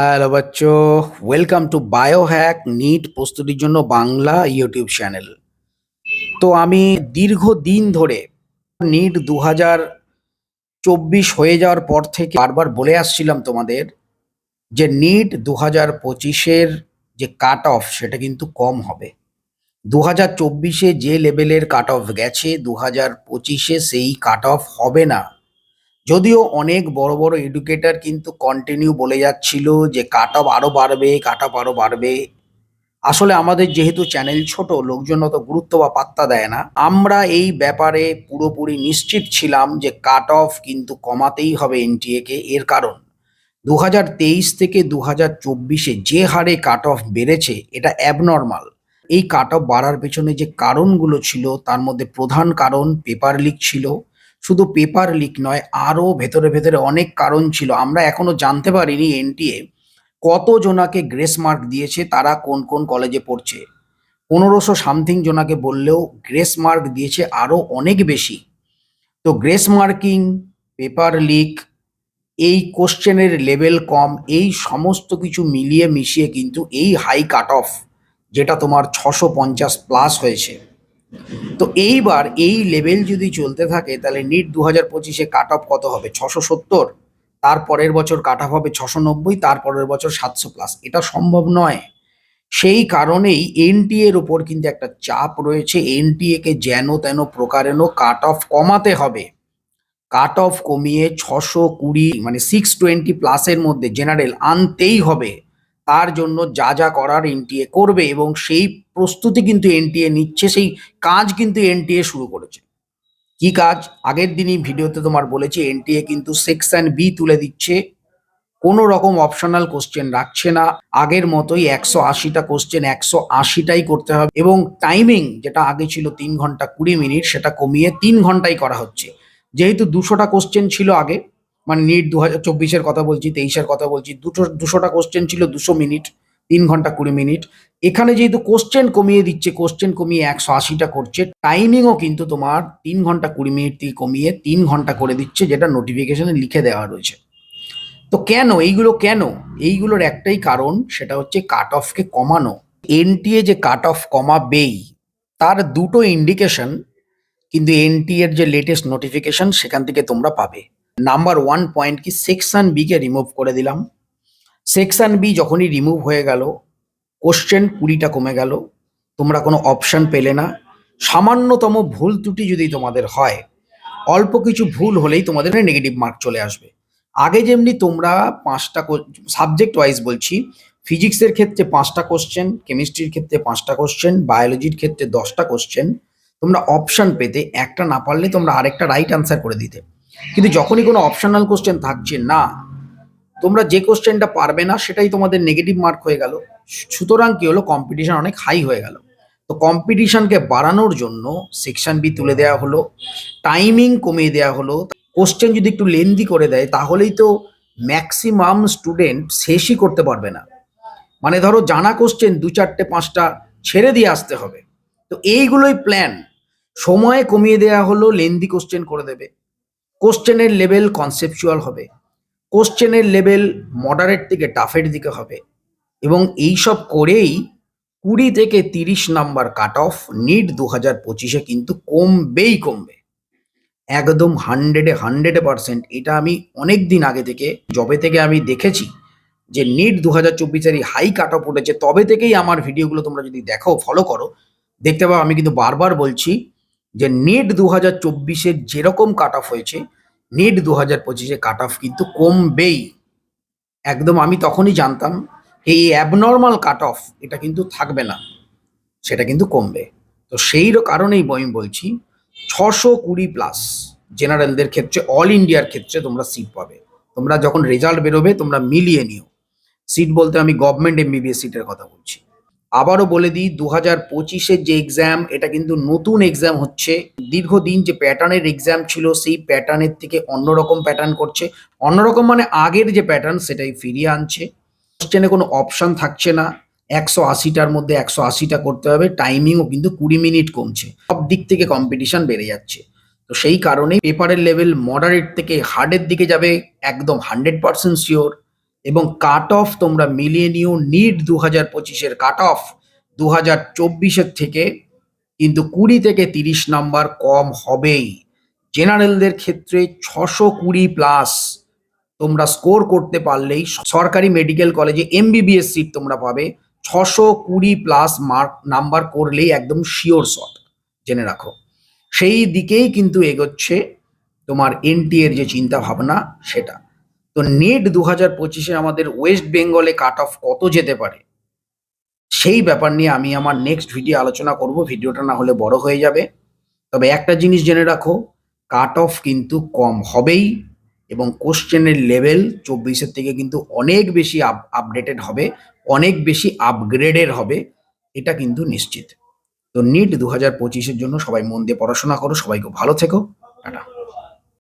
Hello বাচ্চো welcome to Biohack NEET প্রস্তুতির জন্য বাংলা ইউটিউব চ্যানেল তো আমি দীর্ঘদিন ধরে নিট দু হাজার চব্বিশ হয়ে যাওয়ার পর থেকে বারবার বলে আসছিলাম তোমাদের যে নিট দু হাজার পঁচিশের যে কাট অফ সেটা কিন্তু কম হবে। দু হাজার চব্বিশে যে লেভেলের কাট অফ গেছে দু হাজার পঁচিশে সেই কাট অফ হবে না। যদিও অনেক বড় বড় এডুকেটর কিন্তু কন্টিনিউ বলে যাচ্ছিল যে কাট অফ আরও বাড়বে কাট অফ আরও বাড়বে। আসলে আমাদের যেহেতু চ্যানেল ছোট, লোকজন অত গুরুত্ব বা পাত্তা দেয় না। আমরা এই ব্যাপারে পুরোপুরি নিশ্চিত ছিলাম যে কাট অফ কিন্তু কমাতেই হবে এনটিএ কে। এর কারণ দু থেকে দু হাজার যে হারে কাট অফ বেড়েছে, এটা অ্যাবনর্মাল এই কাট অফ বাড়ার পেছনে যে কারণগুলো ছিল, তার মধ্যে প্রধান কারণ পেপার লিক ছিল। শুধু পেপার লিক নয় আরও ভেতরে ভেতরে অনেক কারণ ছিল। আমরা এখনও জানতে পারিনি এনটিএ কত জনাকে গ্রেস মার্ক দিয়েছে, তারা কোন কোন কলেজে পড়ছে। পনেরোশো সামথিং জনাকে বললেও গ্রেস মার্ক দিয়েছে আরও অনেক বেশি। তো গ্রেস মার্কিং পেপার লিক এই কোশ্চেনের লেভেল কম, এই সমস্ত কিছু মিলিয়ে মিশিয়ে কিন্তু এই হাই কাট অফ যেটা তোমার ছশো পঞ্চাশ প্লাস হয়েছে। তো এইবার এই লেভেল যদি চলতে থাকে, তাহলে নিট দু হাজার পঁচিশে কাট অফ কত হবে? ছশো সত্তর। তার পরের বছর কাট অফ হবে ছশো নব্বই, তার পরের বছর সাতশো প্লাস এটা সম্ভব নয়। সেই কারণেই এনটিএ এর উপর কিন্তু একটা চাপ রয়েছে। এনটিএ কে যেন তেন প্রকারেণ কাট অফ কমাতে হবে। কাট অফ কমিয়ে ছশো কুড়ি মানে সিক্স টোয়েন্টি প্লাসের মধ্যে জেনারেল আনতেই হবে। তার জন্য যা যা করার এনটিএ করবে এবং সেই প্রস্তুতি কিন্তু এনটিএ নিচ্ছে, সেই কাজ কিন্তু এনটিএ শুরু করেছে। কি কাজ? আগের দিনই ভিডিওতে তোমার বলেছি, এনটিএ কিন্তু সেকশন বি তুলে দিচ্ছে। কোনো রকম অপশনাল কোশ্চেন রাখছে না। আগের মতোই একশো আশিটা কোশ্চেন একশো আশিটাই করতে হবে এবং টাইমিং যেটা আগে ছিল তিন ঘণ্টা কুড়ি মিনিট, সেটা কমিয়ে তিন ঘন্টাই করা হচ্ছে। যেহেতু দুশোটা কোশ্চেন ছিল আগে মানে নিট দু হাজার চব্বিশের কথা বলছি, তেইশের কথা বলছি, দুটো, দুশোটা কোশ্চেন ছিল, দুশো মিনিট তিন ঘণ্টা কুড়ি মিনিট এখানে যেহেতু কোশ্চেন কমিয়ে দিচ্ছে কোশ্চেন কমিয়ে একশো আশিটা করছে টাইমিংও কিন্তু তোমার তিন ঘণ্টা কুড়ি মিনিট থেকে কমিয়ে তিন ঘণ্টা করে দিচ্ছে, যেটা নোটিফিকেশনে লিখে দেওয়া রয়েছে। তো কেন? এইগুলো কেন? এইগুলোর একটাই কারণ, সেটা হচ্ছে কাট অফকে কমানো। এনটিএ যে কাট অফ কমাবেই, তার দুটো ইন্ডিকেশন কিন্তু এনটিএ এর যে লেটেস্ট নোটিফিকেশন সেখান থেকে তোমরা পাবে। নাম্বার ওয়ান পয়েন্ট কি সেকশন বিকে রিমুভ করে দিলাম। সেকশন বি যখনই রিমুভ হয়ে গেল কোশ্চেন কুড়িটা কমে গেল, তোমরা কোনো অপশান পেলে না। সামান্যতম ভুল ত্রুটি যদি তোমাদের হয়, অল্প কিছু ভুল হলেই তোমাদের নেগেটিভ মার্ক চলে আসবে। আগে যেমনি তোমরা পাঁচটা সাবজেক্ট ওয়াইজ বলছি ফিজিক্সের ক্ষেত্রে পাঁচটা কোশ্চেন কেমিস্ট্রির ক্ষেত্রে পাঁচটা কোশ্চেন বায়োলজির ক্ষেত্রে দশটা কোশ্চেন তোমরা অপশান পেতে একটা না পারলে তোমরা আরেকটা রাইট আনসার করে দিতে। কিন্তু যখনই কোনো অপশনাল কোশ্চেন থাকছে, না, তোমরা যে কোশ্চেনটা পারবে না, সেটাই তোমাদের নেগেটিভ মার্ক হয়ে গেল। সুতরাং কি হলো? কম্পিটিশন অনেক হাই হয়ে গেল। তো কম্পিটিশনকে বাড়ানোর জন্য সেকশন বি তুলে দেওয়া হলো টাইমিং কমিয়ে দেওয়া হলো। কোশ্চেন যদি একটু লেন্দি করে দেয়, তাহলেই তো ম্যাক্সিমাম স্টুডেন্ট শেষই করতে পারবে না। মানে ধরো জানা কোশ্চেন দু চারটে, পাঁচটা ছেড়ে দিয়ে আসতে হবে। তো এইগুলোই প্ল্যান সময় কমিয়ে দেওয়া হলো লেন্দি কোশ্চেন করে দেবে। কোশ্চেনের লেভেল কনসেপচুয়াল হবে। কোশ্চেনের লেভেল মডারেট থেকে টাফের দিকে হবে। এবং এইসব করেই কুড়ি থেকে তিরিশ নাম্বার কাট অফ নিট দু হাজার পঁচিশে কিন্তু কমবেই কমবে। একদম হান্ড্রেডে হান্ড্রেডে পার্সেন্ট এটা আমি অনেক দিন আগে থেকে, যবে থেকে আমি দেখেছি যে নিট দু হাজার চব্বিশের এই হাই কাট অফ উঠেছে, তবে থেকেই আমার ভিডিওগুলো তোমরা যদি দেখো ফলো করো, দেখতে পাও, আমি কিন্তু বারবার বলছি যে নেট দু হাজার চব্বিশের যেরকম কাট অফ হয়েছে, নেট দু হাজার পঁচিশে কাট অফ কিন্তু কমবেই। একদম আমি তখনই জানতাম, এই অ্যাবনর্মাল কাট অফ এটা কিন্তু থাকবে না, সেটা কিন্তু কমবে। তো সেই কারণেই আমি বলছি, ছশো কুড়ি প্লাস জেনারেলদের ক্ষেত্রে অল ইন্ডিয়ার ক্ষেত্রে তোমরা সিট পাবে। তোমরা যখন রেজাল্ট বেরোবে, তোমরা মিলিয়ে নিও। সিট বলতে আমি গভর্নমেন্ট এমবিবিএস সিটের কথা বলছি। আবারও বলে দিই দু হাজার পঁচিশের যে এক্সাম এটা কিন্তু নতুন এক্সাম হচ্ছে। দীর্ঘদিন যে প্যাটার্নের এক্সাম ছিল, সেই প্যাটার্নের থেকে অন্যরকম প্যাটার্ন করছে। অন্যরকম মানে আগের যে প্যাটার্ন সেটাই ফিরিয়ে আনছে। কোশ্চেনে কোনো অপশন থাকছে না। একশো আশিটার মধ্যে একশো আশিটা করতে হবে। টাইমিংও কিন্তু কুড়ি মিনিট কমছে। সব দিক থেকে কম্পিটিশন বেড়ে যাচ্ছে। তো সেই কারণেই পেপারের লেভেল মডারেট থেকে হার্ডের দিকে যাবে, একদম হান্ড্রেড পার্সেন্ট শিওর এবং কাট অফ তোমরা মিলিয়ে নিও নিট দু হাজার পঁচিশের কাট অফ দু হাজার চব্বিশের থেকে, কিন্তু কুড়ি থেকে তিরিশ নাম্বার কম হবেই। জেনারেলদের ক্ষেত্রে ছশো কুড়ি প্লাস তোমরা স্কোর করতে পারলেই সরকারি মেডিকেল কলেজে এমবিবিএস সিট তোমরা পাবে, ছশো কুড়ি প্লাস মার্ক নাম্বার করলেই একদম শিওর শট জেনে রাখো। সেই দিকেই কিন্তু এগোচ্ছে তোমার এনটি এর যে চিন্তা ভাবনা, সেটা। তো নেট দু হাজার পঁচিশে আমাদের ওয়েস্ট বেঙ্গলে কাট অফ কত যেতে পারে? সেই ব্যাপার নিয়ে আমি আমার নেক্সট ভিডিও আলোচনা করব। ভিডিওটা না হলে বড় হয়ে যাবে। তবে একটা জিনিস জেনে রাখো কাট অফ কিন্তু কম হবেই এবং কোশ্চেনের লেভেল চব্বিশের থেকে কিন্তু অনেক বেশি আপ আপডেটেড হবে, অনেক বেশি আপগ্রেডের হবে, এটা কিন্তু নিশ্চিত। তো নিট দু হাজার পঁচিশের জন্য সবাই মন দিয়ে পড়াশোনা করো সবাইকে ভালো থেকো, টাটা।